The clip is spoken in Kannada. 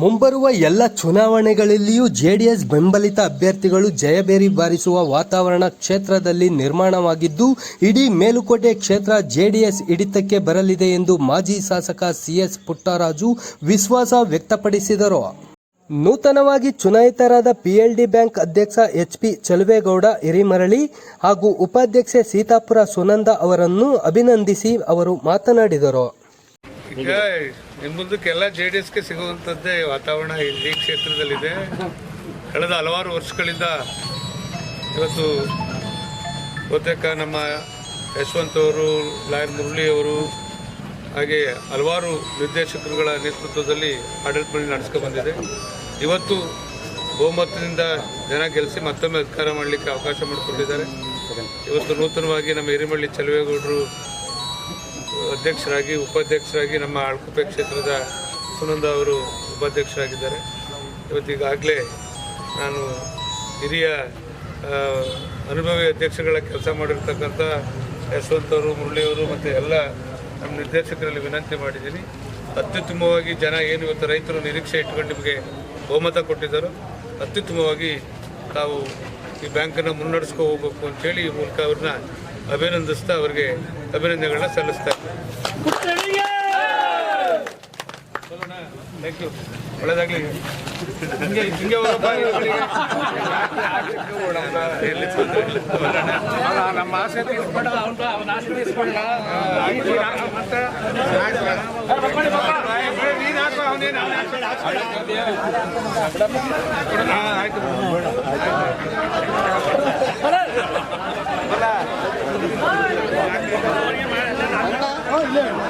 ಮುಂಬರುವ ಎಲ್ಲ ಚುನಾವಣೆಗಳಲ್ಲಿಯೂ ಜೆಡಿಎಸ್ ಬೆಂಬಲಿತ ಅಭ್ಯರ್ಥಿಗಳು ಜಯಬೇರಿ ಬಾರಿಸುವ ವಾತಾವರಣ ಕ್ಷೇತ್ರದಲ್ಲಿ ನಿರ್ಮಾಣವಾಗಿದ್ದು, ಇಡೀ ಮೇಲುಕೋಟೆ ಕ್ಷೇತ್ರ ಜೆಡಿಎಸ್ ಹಿಡಿತಕ್ಕೆ ಬರಲಿದೆ ಎಂದು ಮಾಜಿ ಶಾಸಕ ಸಿಎಸ್ ಪುಟ್ಟರಾಜು ವಿಶ್ವಾಸ ವ್ಯಕ್ತಪಡಿಸಿದರು. ನೂತನವಾಗಿ ಚುನಾಯಿತರಾದ ಪಿಎಲ್ಡಿ ಬ್ಯಾಂಕ್ ಅಧ್ಯಕ್ಷ ಎಚ್ ಪಿ ಚಲುವೇಗೌಡ ಹಿರಿಮರಳಿ ಹಾಗೂ ಉಪಾಧ್ಯಕ್ಷೆ ಸೀತಾಪುರ ಸುನಂದ ಅವರನ್ನು ಅಭಿನಂದಿಸಿ ಅವರು ಮಾತನಾಡಿದರು. ಈಗ ಇನ್ನು ಮುಂದಕ್ಕೆಲ್ಲ ಜೆ ಡಿ ಎಸ್ಗೆ ಸಿಗುವಂಥದ್ದೇ ವಾತಾವರಣ ಇಲ್ಲಿ ಕ್ಷೇತ್ರದಲ್ಲಿದೆ. ಕಳೆದ ಹಲವಾರು ವರ್ಷಗಳಿಂದ ಇವತ್ತು ಬಹುತೇಕ ನಮ್ಮ ಯಶವಂತ್ ಅವರು ಲಾಯರ್ ಮುರಳಿ ಅವರು ಹಾಗೆ ಹಲವಾರು ನಿರ್ದೇಶಕರುಗಳ ನೇತೃತ್ವದಲ್ಲಿ ಆಡಳಿತ ನಡೆಸ್ಕೊ ಬಂದಿದೆ. ಇವತ್ತು ಬಹುಮತದಿಂದ ಜನ ಗೆಲ್ಲಿಸಿ ಮತ್ತೊಮ್ಮೆ ಅಧಿಕಾರ ಮಾಡಲಿಕ್ಕೆ ಅವಕಾಶ ಮಾಡಿಕೊಂಡಿದ್ದಾರೆ ಇವತ್ತು ನೂತನವಾಗಿ ನಮ್ಮ ಹಿರಿಮಳ್ಳಿ ಚಲುವೇಗೌಡರು ಅಧ್ಯಕ್ಷರಾಗಿ, ಉಪಾಧ್ಯಕ್ಷರಾಗಿ ನಮ್ಮ ಅಳ್ಕುಪೆ ಕ್ಷೇತ್ರದ ಸುನಂದ ಅವರು ಉಪಾಧ್ಯಕ್ಷರಾಗಿದ್ದಾರೆ. ಇವತ್ತಿಗಾಗಲೇ ನಾನು ಹಿರಿಯ ಅನುಭವಿ ಅಧ್ಯಕ್ಷಗಳ ಕೆಲಸ ಮಾಡಿರ್ತಕ್ಕಂಥ ಯಶವಂತ್ ಅವರು ಮುರಳಿಯವರು ಮತ್ತು ಎಲ್ಲ ನಮ್ಮ ನಿರ್ದೇಶಕರಲ್ಲಿ ವಿನಂತಿ ಮಾಡಿದ್ದೀನಿ. ಅತ್ಯುತ್ತಮವಾಗಿ ಜನ ಏನು ಇವತ್ತು ರೈತರು ನಿರೀಕ್ಷೆ ಇಟ್ಕೊಂಡು ನಿಮಗೆ ಬಹುಮತ ಕೊಟ್ಟಿದ್ದರು. ಅತ್ಯುತ್ತಮವಾಗಿ ತಾವು ಈ ಬ್ಯಾಂಕನ್ನು ಮುನ್ನಡೆಸ್ಕೊ ಹೋಗ್ಬೇಕು ಅಂತೇಳಿ ಈ ಮೂಲಕ ಅವ್ರನ್ನ ಅಭಿನಂದಿಸ್ತಾ ಅವರಿಗೆ ಅಭಿನಂದನೆಗಳನ್ನ ಸಲ್ಲಿಸ್ತಾ ಒಳ್ಳೆದಾಗ್ಲಿ ಹಿಂಗೆ ಹಿಂಗೆ. ನಮ್ಮ ಆಸೆ ತೀರ್ಸ್ಬೇಡ ಆಸೆ. ಮತ್ತೆ? ಆಯ್ತು ಇಲ್ಲ